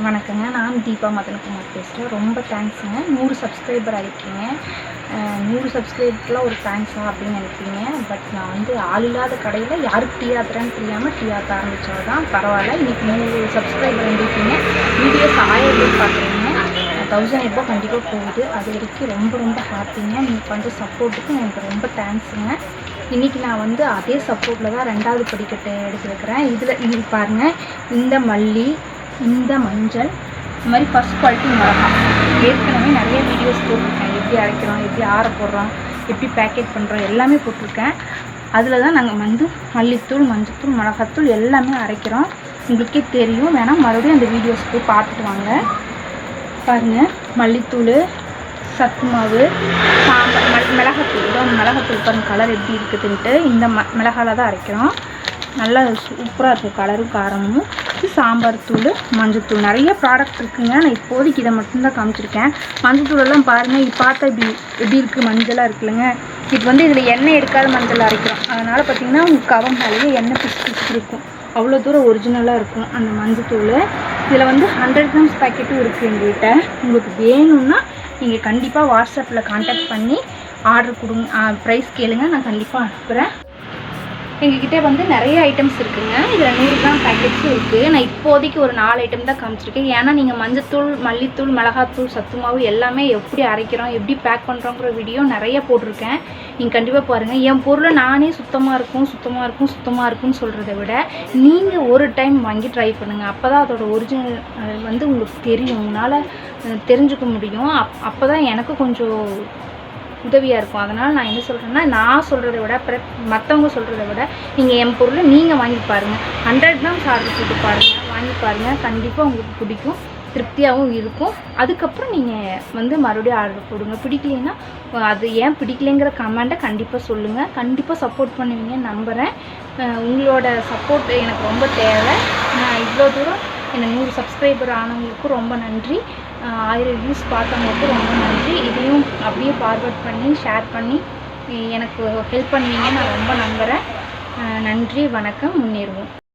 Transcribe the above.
வணக்கங்க. நான் தீபா மதனகுமார் பேசுகிறேன் ரொம்ப தேங்க்ஸுங்க. நூறு சப்ஸ்கிரைபர் ஆகிருக்கீங்க நூறு சப்ஸ்கிரைபர்லாம் ஒரு தேங்க்ஸா அப்படின்னு நினைப்பீங்க. பட் நான் வந்து ஆள் இல்லாத கடையில் யாருக்கு டீ ஆத்துறேன்னு தெரியாமல் டீ ஆத்த ஆரம்பித்தா தான் பரவாயில்ல. இன்றைக்கி நூறு சப்ஸ்கிரைபர் வந்துருக்கீங்க. வீடியோஸ் ஆயிரம் பேர் பார்க்குறீங்க தௌசண்ட் எபோ கண்டிப்பாக போகுது. அது வரைக்கும் ரொம்ப ரொம்ப ஹாப்பிங்க நீங்கள் பண்ணுற சப்போர்ட்டுக்கு எனக்கு ரொம்ப தேங்க்ஸுங்க இன்றைக்கி நான் வந்து அதே சப்போர்ட்டில் தான் ரெண்டாவது படிக்கட்டு எடுத்துருக்கிறேன் இதில் இது பாருங்கள் இந்த மல்லி இந்த மஞ்சள் இந்த மாதிரி ஃபஸ்ட் குவாலிட்டி மிளகா. ஏற்கனவே நிறைய வீடியோஸ் போட்டிருக்கேன். எப்படி அரைக்கிறோம் எப்படி ஆற போடுறோம் எப்படி பேக்கெட் பண்ணுறோம் எல்லாமே போட்டிருக்கேன். அதில் தான் நாங்கள் வந்து மல்லித்தூள் மஞ்சத்தூள் மிளகாத்தூள் எல்லாமே அரைக்கிறோம். உங்களுக்கே தெரியும். வேணால் மறுபடியும் அந்த வீடியோஸ் போய் பார்த்துட்டு வாங்க. பாருங்கள் மல்லித்தூள் சத்து மாவு சாம்பார் மிளகாத்தூள். இதோ மிளகாத்தூள் பாருங்கள் கலர் எப்படி இருக்குதுன்ட்டு. இந்த ம மிளகாவில் தான் அரைக்கிறோம். நல்லா சூப்பராக இருக்கும் கலரும் காரமும். சாம்பார் தூள் மஞ்சத்தூள் நிறைய ப்ராடக்ட் இருக்குங்க. நான் இப்போதைக்கு இதை மட்டும்தான் காமிச்சிருக்கேன். மஞ்சத்தூளெல்லாம் பாருங்கள் இது பார்த்தா இப்படி எப்படி இருக்குது மஞ்சளாக இருக்குல்லங்க. இது வந்து இதில் எண்ணெய் எடுக்காத மஞ்சள் அரைக்கிறோம். அதனால் பார்த்தீங்கன்னா உங்கள் கவம் மேலேயே எண்ணெய் பிசு பிசு இருக்கும் அவ்வளோ தூரம் ஒரிஜினலாக இருக்கும் அந்த மஞ்சத்தூள் இதில் வந்து ஹண்ட்ரட் கிராம்ஸ் பேக்கெட்டும் இருக்குது எங்கள்கிட்ட உங்களுக்கு வேணும்னா நீங்கள் கண்டிப்பாக வாட்ஸ்அப்பில் காண்டாக்ட் பண்ணி ஆர்டர் கொடுங்க. ப்ரைஸ் கேளுங்க. நான் கண்டிப்பாக அனுப்புகிறேன் எங்ககிட்ட வந்து நிறைய ஐட்டம்ஸ் இருக்குங்க. இதில் நூறு கிராம் பேக்கெட்ஸும் இருக்குது நான் இப்போதைக்கு ஒரு நாலு ஐட்டம் தான் காமிச்சிருக்கேன். ஏன்னா நீங்கள் மஞ்சத்தூள் மல்லித்தூள் மிளகாத்தூள் சத்து மாவு எல்லாமே எப்படி அரைக்கிறோம் எப்படி பேக் பண்ணுறோங்கிற வீடியோ நிறைய போட்டிருக்கேன். நீங்கள் கண்டிப்பாக பாருங்கள் என் பொருளை நானே சுத்தமாக இருக்கும் சுத்தமாக இருக்கும் சுத்தமாக இருக்கும்னு சொல்கிறத விட நீங்கள் ஒரு டைம் வாங்கி ட்ரை பண்ணுங்கள் அப்போ தான் அதோட ஒரிஜினல் வந்து உங்களுக்கு தெரியும். உங்களால் தெரிஞ்சுக்க முடியும். அப் அப்போ தான் எனக்கு கொஞ்சம் உதவியாக இருக்கும். அதனால் நான் என்ன சொல்கிறேன்னா நான் சொல்கிறத விட அப்புறம் மற்றவங்க சொல்கிறத விட நீங்கள் என் பொருளை நீங்கள் வாங்கி பாருங்கள் ஹண்ட்ரட் கிராம்ஸ் ஆர்டர் போட்டு பாருங்கள் வாங்கி பாருங்கள் கண்டிப்பாக உங்களுக்கு பிடிக்கும். திருப்தியாகவும் இருக்கும். அதுக்கப்புறம் நீங்கள் வந்து மறுபடியும் ஆர்டர் போடுங்க. பிடிக்கலைன்னா அது ஏன் பிடிக்கலைங்கிற கமெண்ட்டை கண்டிப்பாக சொல்லுங்கள் கண்டிப்பாக சப்போர்ட் பண்ணுவீங்கன்னு நம்புகிறேன் உங்களோட சப்போர்ட் எனக்கு ரொம்ப தேவை. நான் இவ்வளோ தூரம் என்னை நூறு சப்ஸ்கிரைபர் ஆனவங்களுக்கும் ரொம்ப நன்றி. ஆயிரம் வியூஸ் பார்த்தவங்களுக்கு ரொம்ப நன்றி. இதையும் அப்படியே ஃபார்வர்ட் பண்ணி ஷேர் பண்ணி எனக்கு ஹெல்ப் பண்ணுவீங்கன்னு நான் ரொம்ப நம்புகிறேன் நன்றி வணக்கம் முன்னேறுவோம்.